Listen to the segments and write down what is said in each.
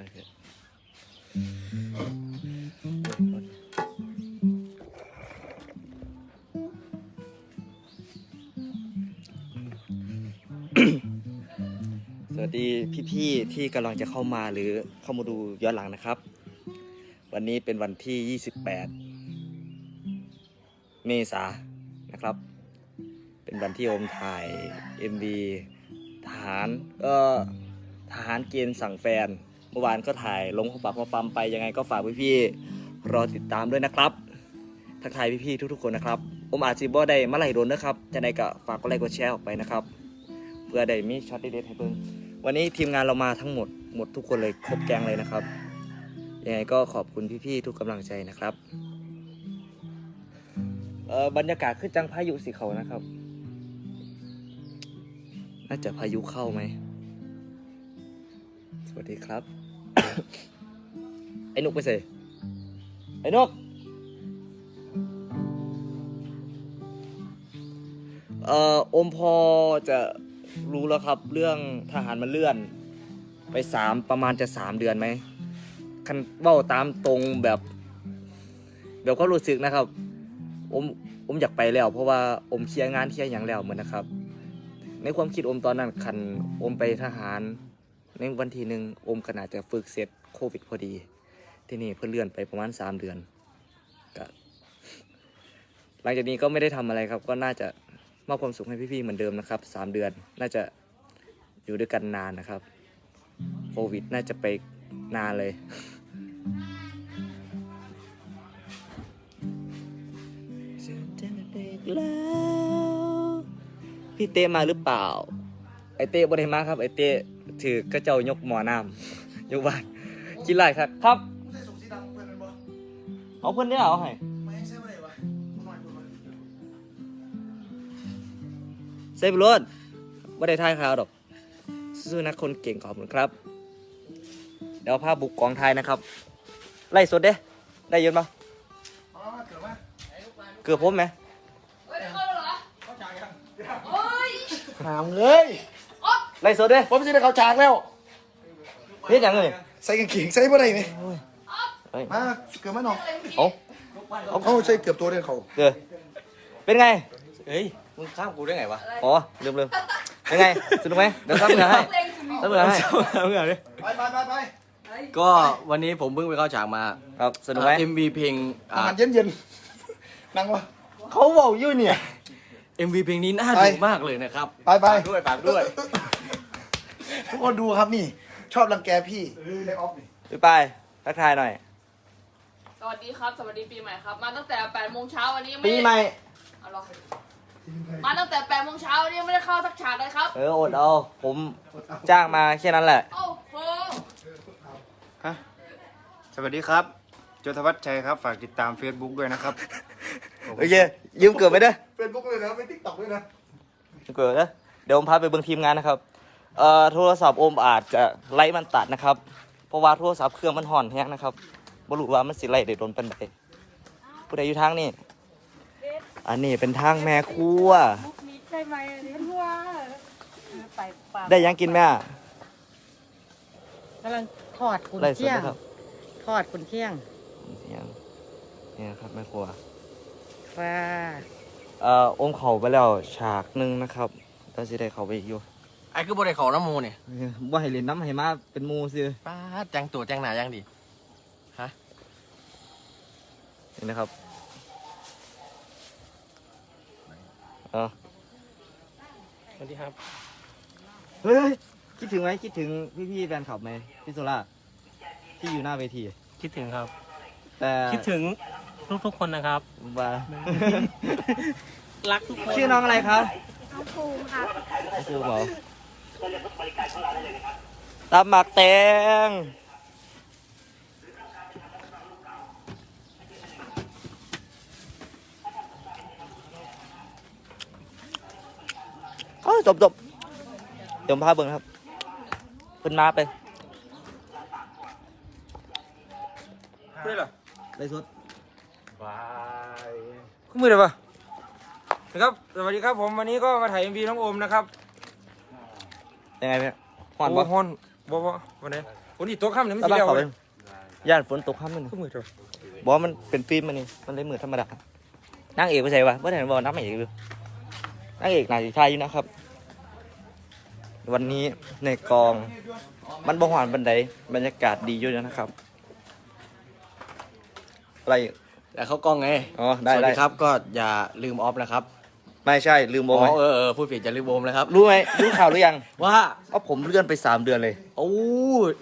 มาเถอสวัสดีพี่ๆที่กำลังจะเข้ามาหรือเข้ามาดูย้อนหลังนะครับ วันนี้เป็นวันที่ 28 เมษานะครับ เป็นวันที่โอมถ่าย MV ทหารเอ่อทหารเกณฑ์สั่งแฟน เมื่อวานก็ถ่ายลงของปากของปั๊มไปยังไงก็ฝากพี่ๆรอติดตามด้วยนะครับ ทักทายพี่ๆทุกๆคนนะครับโอมอาจสิบ่ได้มาไล่โดนนะครับจะได้ก็ฝากกดไลค์กดแชร์ออกไปนะครับ เพื่อได้มีช็อตเด็ดๆให้เพิ่งวันนี้ทีมงานเรามาทั้งหมดหมดทุกคนเลยครบแกงเลยนะครับยังไงก็ขอบคุณพี่ๆทุกกำลังใจนะครับเออบรรยากาศคือจังพายุสิเขานะครับ น่าจะพายุเข้าไหม สวัสดีครับ ไอ้นกไปเสยไอ้นก เอ่ออมพอจะรู้แล้วครับ เรื่องทหารมันเลื่อน ไปสามประมาณจะสามเดือนไหมคันเบ้าตามตรงแบบเดี๋ยวก็รู้สึกนะครับ อมอมอยากไปแล้ว เพราะว่าอมเคลียร์งานเคลียร์อย่างแล้วเหมือนนะครับ ในความคิดอมตอนนั้นคันอมไปทหาร ในวันที่หนึ่งอมขนาดจะฝึกเสร็จโควิดพอดี ที่นี่เพื่อเลื่อนไปประมาณสามเดือนก็หลังจากนี้ก็ไม่ได้ทำอะไรครับ ก็น่าจะมอบความสุขให้พี่ๆเหมือนเดิมนะครับสามเดือน น่าจะอยู่ด้วยกันนานนะครับโควิดน่าจะไปนานเลยพี่เต้มาหรือเปล่า ไอเต้บ่ได้มาครับ ไอเต้ถือกระเจ้ายกหมอน้ำยู่บ้านกินไรครับครับ เอาเพื่อนได้เอาให้ไม่ใช่เมื่อไหร่วะหน่อยคุณวะใส่ไปรถบ่ได้ทายข่าวดอกซื่อนักคนเก่งขอบคุณครับ เดี๋ยวภาพบุกกองไทยนะครับ ไล่สดเด้ ได้ยินปะอ๋อเกิดมาเกือบผมไหมเฮ้ยเข้าแล้วเหรอเข้าฉากยังเฮ้ยถามเลยไล่สดเด้ผมจะได้เข้าฉากแล้วเฮ็ดหยังเลยใส่กางเกงใส่เมื่อไหร่ไหม เฮ้ยมาเกือบมาหน่อยเอาเอาเขาใส่เกือบตัวเดียวเขาเกือบเป็นไง เฮ้ย มึงข้ามกูได้ไงวะ อ๋อลืมลืมเป็นไง สนุกไหมเดี๋ยวซับเหงื่อให้เล่นสุดซับเหงื่อให้มึงเหรอไปไปไปไปก็วันนี้ผมเพิ่งไปเข้าฉากมาครับสนุกไหมเอ็มวีเพลงอาอ่าหารเย็นเย็นๆนั่งวะเขาบอกอยู่เนี่ยเอ็มวีเพลงนี้น่าไปดูมากเลยนะครับ ไปไปฝากด้วยฝากด้วยทุกคนดูครับนี่ ชอบรังแกพี่เล็กออฟนี่พี่ปายทักทายหน่อย สวัสดีครับสวัสดีปีใหม่ครับ มาตั้งแต่8โมงเช้าวันนี้ไม่ปีใหม่ เอาหรอมาตั้งแต่8โมงเช้าวันนี้ไม่ได้เข้าสักฉากเลยครับเอออดเอา ผมจ้างมาแค่นั้นแหละ โอ้โหสวัสดีครับโจทวัฒน์ชัยครับ ฝากติดตาม Facebook ด้วยนะครับ โอเค ยืมเกิดไปเด้อเป็นบุ๊กเลยนะเป็นทิกตอกด้วยนะยืมเกิดเด้อเดี๋ยวผมพาไปเบิ่งทีมงานนะครับ เอ่อ โทรศัพท์โอมอาจจะไล่มันตัดนะครับ เพราะว่าโทรศัพท์เครื่องมันห่อนแฮงนะครับ บ่รู้ว่ามันสิไล่ได้โดนปานใดผู้ใดอยู่ทางนี้อันนี้เป็นทางแม่ครัว มุกนี้ใช่ไหมอันนี้มันว่าเออไปปากได้ยังกินแม่กำลังทอดกุนไล่สดเที่ยงนะครับทอดกุนเที่ยงยังนี่นะครับแม่ครัวค่ะเอ่อโอมเขาไปแล้วฉากหนึ่งนะครับตอนสิได้เขาไปอีกอยู่ไอ้คือบริเขาน้ำมูเนี่ยว่าให้เล่นน้ำให้มาเป็นหมูซิป้าดจังตัวจังหนาจังดี นี่นะครับเออสวัสดีครับ เฮ้ยคิดถึงไหมคิดถึงพี่ๆแฟนคลับไหมพี่โซล่าที่อยู่หน้าเวที คิดถึงครับ แต่คิดถึงทุกๆคนนะครับ ว่า รักทุกคนชื่อน้องอะไรครับน้องภูมิครับน้องภูมิเหรอตำหมักแตงเอ้ย จบจบเดี๋ยวผมพาเบิ่งนะครับขึ้นมาไปเพื่อนเหรอไปสุดขึ้นมือเลยปะนะครับสวัสดีครับผมวันนี้ก็มาถ่าย MV น้องโอมนะครับยังไงเนี่ยหอนโอ้ปะฮอนบ่บ่วันนี้คนที่ตัวข้ามเนี่ยมันแล้วสีบ้านเดียวเขาเลเป็ยนย่านฝนตกค่ำมันก็มือเถอะบอกว่ามันเป็นฟิล์มมันนี่มันเลยมือธรรมดานั่งเอกไปใส่ปะเมื่อไหร่บอกนั่งเอกอยู่นั่งเอกนายชายอยู่นะครับ วันนี้ในกอง มันบ่หวานบันไดบรรยากาศดีอยู่นะครับ อะไรอีกแต่เขากล้องไงอ๋อได้สวัสได้ ดีครับก็อย่าลืมออฟนะครับไม่ใช่ลืมโบอ๋ไหมอเออเออพูดผิดอย่าลืมโอมนะครับรู้ไหมรู้ข่าวหรือยังว่าว่าผมเลื่อนไปสามเดือนเลยโอ้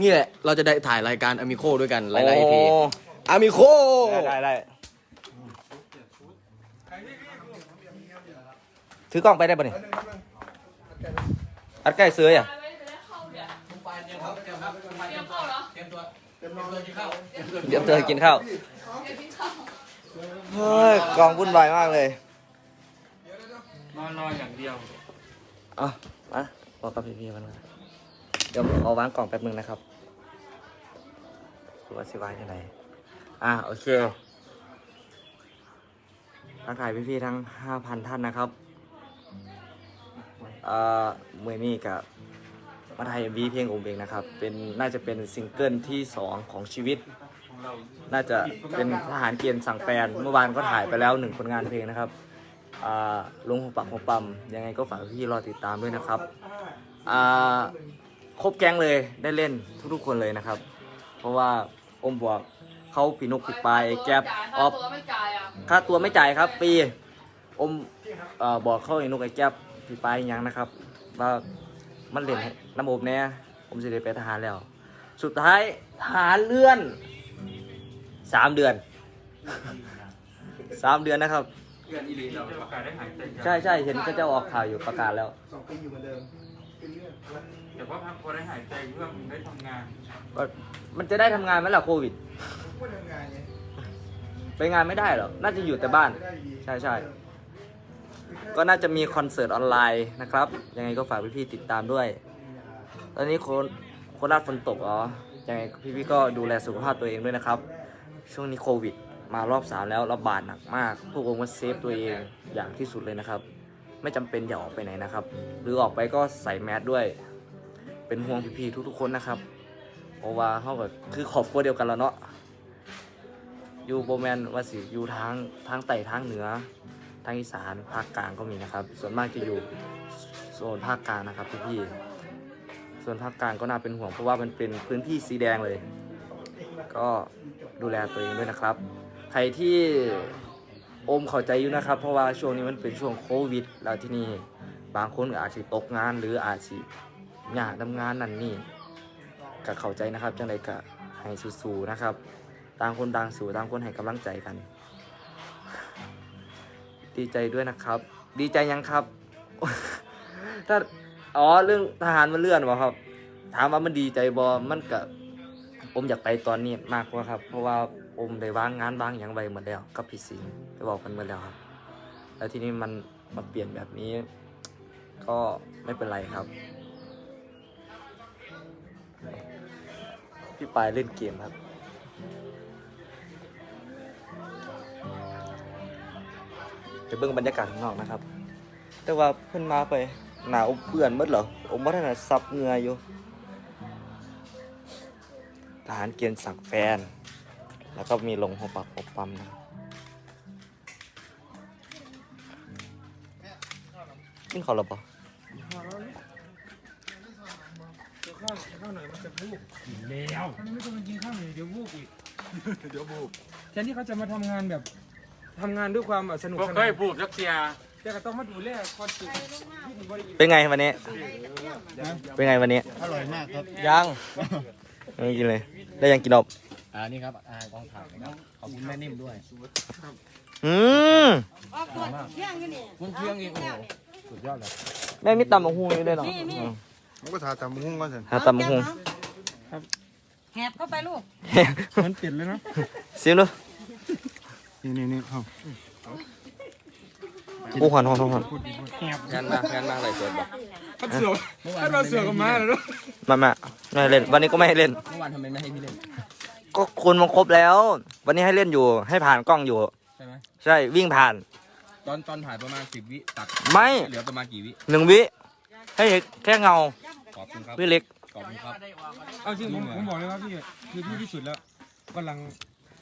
นี่แหละ เราจะได้ถ่ายรายการอ m มิโคด้วยกันหลายๆ EP โอ้อ m มิโคได้ได้ได้ถือกล้องไปได้ปะเนี่ย อัดใกล้เสื้ออะไปไม่ได้เข้าเนี่ยเตรียมเข้าเหรอเดี๋ยวเธอกินข้าวเตรียมกินข้าวเฮ้ยกองวุ่นวายมากเลยนอนนอนอย่างเดียวอะมาบอกกับพี่ๆมันมาเดี๋ยวขอวางกล่องแป๊บนึงนะครับดูว่าสิวางยังไงอะโอเคทักทายพี่ๆทั้ง 5,000 ท่านนะครับเอ่อเมื่อนี้กับมาไทยวีเพลงองเองนะครับ เป็นน่าจะเป็นซิงเกิลที่ 2 ของชีวิต น่าจะเป็นทหารเกณฑ์สั่งแฟน เมื่อวานก็ถ่ายไปแล้วหนึ่งผลงานเพลงนะครับอ่าลงหัวปักหัวปั๊มยังไงก็ฝากพี่รอติดตามด้วยนะครับอ่าครบแก๊งเลยได้เล่นทุกๆคนเลยนะครับ เพราะว่าอมบอกเขาปีนกปีปลายไอแก๊ปออฟค่าตัวไม่จ่ายครับฟรีอมเอ่อบอกเขาไอ้นกไอ้แก๊ป ปีปลายยังนะครับ ว่ามันเล่นให้น้ำอบแน่ผมจะได้ไปทหารแล้ว สุดท้ายทหารเลื่อนสามเดือนสามเดือนนะครับเพื่อนอีลีเราประกาศได้หายใจใช่ใช่เห็นก็จะออกข่าวอยู่ประกาศแล้ว สองปีอยู่เหมือนเดิมเป็นเรื่องวันแต่ว่าพักพอได้หายใจเพื่อมึงได้ทำงานก็มันจะได้ทำงานไหมล่ะโควิด พูดทำงานไงไปงานไม่ได้หรอกน่าจะอยู่แต่บ้านได้ดีใช่ใช่ ก็น่าจะมีคอนเสิร์ตออนไลน์นะครับ ยังไงก็ฝากพี่ๆติดตามด้วย ตอนนี้โคโคราชฝนตกอ๋อยังไงพี่ๆก็ดูแลสุขภาพตัวเองด้วยนะครับ ช่วงนี้โควิด มารอบสามแล้วระบาดหนักมากพวกผมก็เซฟตัวเองอย่างที่สุดเลยนะครับ ไม่จำเป็นอย่าออกไปไหนนะครับ หรือออกไปก็ใส่แมสด้วย เป็นห่วงพี่ๆทุกๆคนนะครับเพราะว่าเขาก็คือครอบครัวเดียวกันแล้วเนาะอยู่โบแมนว่าสิอยู่ทางทางใต้ทางเหนือ ทางอีสานภาคกลางก็มีนะครับ ส่วนมากจะอยู่โซนภาคกลางนะครับพี่ๆส่วนภาคกลางก็น่าเป็นห่วงเพราะว่ามันเป็นพื้นที่สีแดงเลย ก็ดูแลตัวเองด้วยนะครับใครที่อมเข้าใจอยู่นะครับ เพราะว่าช่วงนี้มันเป็นช่วงโควิด แล้วที่นี่บางคนอาจจะตกงานหรืออาจจะอยากทำงานนั่นนี่ก็เข้าใจนะครับจังใดก็ให้สู้ๆนะครับต่างคนต่างสู้ต่างคนให้กำลังใจกัน ดีใจด้วยนะครับ ดีใจยังครับ ถ้าอ๋อเรื่องทหารมันเลื่อนวะครับ ถามว่ามันดีใจบอมันกับผมอยากไปตอนนี้มากกว่าครับ เพราะว่าผมได้วางงานวางอย่างไว้หมดแล้วกับพี่สิงห์ไปบอกกันหมดแล้วครับ แล้วทีนี้มันมาเปลี่ยนแบบนี้ ก็ไม่เป็นไรครับ พี่ปายเล่นเกมครับ เบิ่งบรรยากาศข้างนอกนะครับ แต่ว่าเพิ่นมาไปหนาวเปื่อนหมดเหรอผมว่าท่านนะซับเหงื่ออยู่ทหารเกณฑ์สั่งแฟน แล้วก็มีลงหัวปักหัวปั๊มนะครับกินข้าวหรือเปล่าแล้วมันไม่ต้องมากินข้าวหน่อยเดี๋ยววูบอีก เดี๋ยววูบแทนที่เขาจะมาทำงานแบบ ทำงานด้วยความแบบสนุกก็สเคนายนพูดจักเทียแต่ก็ต้องมาดูแลคอนเสิร์ตที่บริเป็นไงวันนี้ เป็นไงวันนี้ อร่อยมากครับ ยังไม่กินเลย ได้ยังกินอบอ่า นี่ครับอ่ากองถ่ายนะครับ ขอบคุณแม่นิ่มด้วย อืมออกกดเที่ยงอยู่นี่คุณเชียงอีกโอ้โห สุดยอดเลย แม่มีตำบักหุ่งอยู่ด้วยเนาะนี่นี่อืมผมก็ทาตามหุ้งก่อนสิหาตำบักหุ่งแหบเข้าไปลูก มันเปลี่ยนเลยเนาะ ซิมดู นี่นี่นี่ครับกูหันหันหันหันงานมางานมาอะไรเกิดบอกถ้าเสือกถ้าเราเสือกกับม้าเลยเนาะมามาไม่ให้เล่น วันนี้ก็ไม่ให้เล่น เมื่อวานทำไมไม่ให้พี่เล่น ก็คุณมันครบแล้ว วันนี้ให้เล่นอยู่ ให้ผ่านกล้องอยู่ ใช่ไหมใช่ วิ่งผ่าน ตอนตอนถ่ายประมาณสิบวิตัดไม่ เหลือประมาณกี่วิ หนึ่งวิ ให้เห็นแค่เงา ขอบคุณครับ พี่เล็ก ขอบคุณครับ เอาจริงผมผมบอกเลยว่าพี่คือพี่ที่สุดแล้ววันหลัง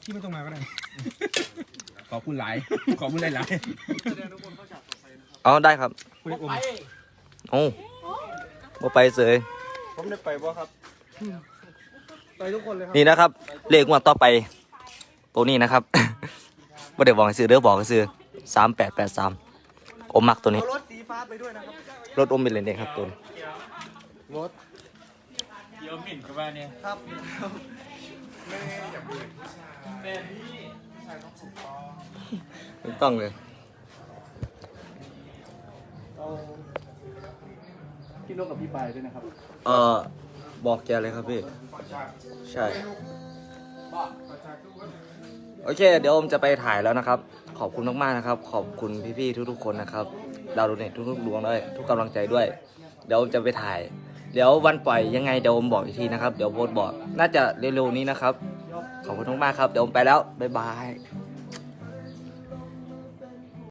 ที่ไม่ต้องมาก็ได้ ขอบคุณหลาย ขอบคุณหลายหลายเอาได้ครับคุณเอกอมโอ้บ่ไปเสยผมได้ไปบ่ครับ ไปทุกคนเลยครับ นี่นะครับ เลขงวดต่อไป ตัวนี้นะครับบ่ได้บอกให้ซื้อเด้อบอกให้ซื้อสามแปดแปดสามอมมักตัวนี้รถสีฟ้าไปด้วยนะครับ รถอมเป็นเลนเด็กครับตัวนี้เดี๋ยวหมิ่นกับว่าเนี่ยครับ ถูกต้องเลยพี่นกกับพี่ปายด้วยนะครับเออบอกแกเลยครับพี่ ใช่ โอเค เดี๋ยวผมจะไปถ่ายแล้วนะครับ ขอบคุณมากๆนะครับ ขอบคุณพี่ๆทุกๆคนนะครับ ดาวโดเนททุกๆดวงด้วยทุกกำลังใจด้วย เดี๋ยวผมจะไปถ่าย เดี๋ยววันปล่อยยังไงเดี๋ยวผมบอกอีกทีนะครับ เดี๋ยวโพสต์บอก น่าจะเร็วๆนี้นะครับ ขอบคุณมากๆครับ เดี๋ยวผมไปแล้ว บ๊ายบาย